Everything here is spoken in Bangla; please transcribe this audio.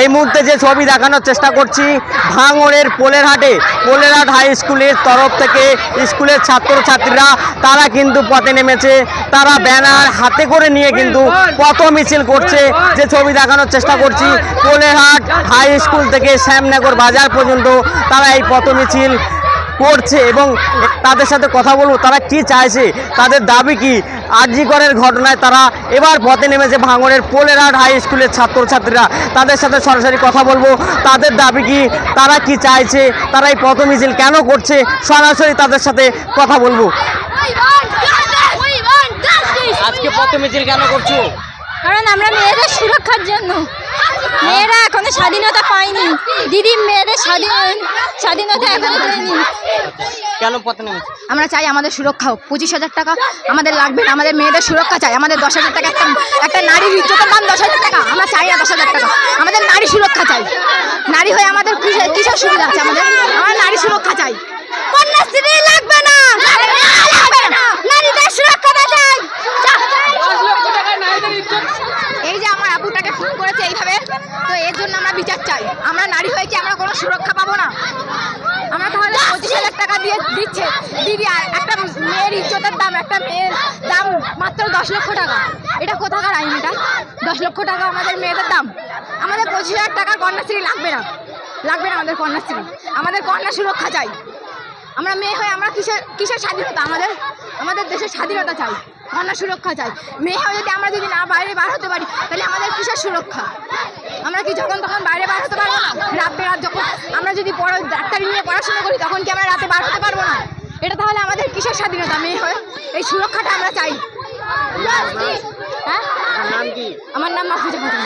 এই মুহূর্তে যে ছবি দেখানোর চেষ্টা করছি, ভাঙড়ের পোলেরহাটে, পোলেরহাট হাই স্কুলের তরফ থেকে স্কুলের ছাত্রছাত্রীরা, তারা কিন্তু পথে নেমেছে। তারা ব্যানার হাতে করে নিয়ে কিন্তু পথ মিছিল করছে। যে ছবি দেখানোর চেষ্টা করছি, পোলেরহাট হাই স্কুল থেকে শ্যামনগর বাজার পর্যন্ত তারা এই পথ মিছিল করছে এবং তাদের সাথে কথা বলব তারা কি চাইছে তাদের দাবি কি? আরজিকরের ঘটনায় তারা এবার পথে নেমেছে ভাঙড়ের পোলেরহাট হাই স্কুলের ছাত্রছাত্রীরা। তাদের সাথে সরাসরি কথা বলব তাদের দাবি কি? তারা কি চাইছে? তারা এই পথ মিছিল কেন করছে? সরাসরি তাদের সাথে কথা বলব! আজকে পথ মিছিল কেন করছ? কারণ আমরা মেয়েদের সুরক্ষার জন্য। মেয়েরা এখনও স্বাধীনতা পাইনি। দিদি মেয়েদের স্বাধীন স্বাধীনতা এখনও দেয়নি। কেন পথে নেমেছে? আমরা চাই আমাদের সুরক্ষা হোক। পঁচিশ হাজার টাকা আমাদের লাগবে না। আমাদের মেয়েদের সুরক্ষা চাই। আমাদের দশ হাজার টাকা একটা একটা নারীর ইজ্জতের দাম দশ হাজার টাকা। আমরা চাই না দশ হাজার টাকা। আমাদের নারী সুরক্ষা চাই। নারী হয়ে আমাদের কিসের কিসের সুবিধা আছে আমাদের? আমরা নারী সুরক্ষা চাই কন্যাশ্রী লাগবে না লাগবে না নারীদের সুরক্ষা চাই এই যে ফোন করেছে এইভাবে। তো এর জন্য আমরা বিচার চাই। আমরা নারী হয়ে কি আমরা কোনো সুরক্ষা পাবো না? আমরা তাহলে পঁচিশ হাজার টাকা দিয়ে দিচ্ছে। দিদি একটা মেয়ের ইজ্জতের দাম, একটা মেয়ের দাম মাত্র দশ লক্ষ টাকা। এটা কোথাকার আইন এটা? দশ লক্ষ টাকা আমাদের মেয়েদের দাম। আমাদের পঁচিশ হাজার টাকা কন্যাশ্রী লাগবে না। লাগবে না আমাদের কন্যাশ্রী। আমাদের কন্যা সুরক্ষা চাই। আমরা মেয়ে হয়ে আমরা কিসের কিসের স্বাধীনতা? আমাদের আমাদের দেশের স্বাধীনতা চাই। কন্যা সুরক্ষা চাই। মেয়ে হয়ে যদি আমরা যদি না বাইরে বার হতে পারি তাহলে আমাদের কিসের সুরক্ষা? আমরা কি যখন তখন বাইরে বার হতে পারব না? রাত বেরাত যখন আমরা যদি পড়া ডাক্তারি নিয়ে পড়াশোনা করি তখন কি আমরা রাতে বার হতে পারব না? এটা তাহলে আমাদের কিসের স্বাধীনতা? মেয়ে হয়ে এই সুরক্ষাটা আমরা চাই। হ্যাঁ? আমার নাম মাহফুজা খাতুন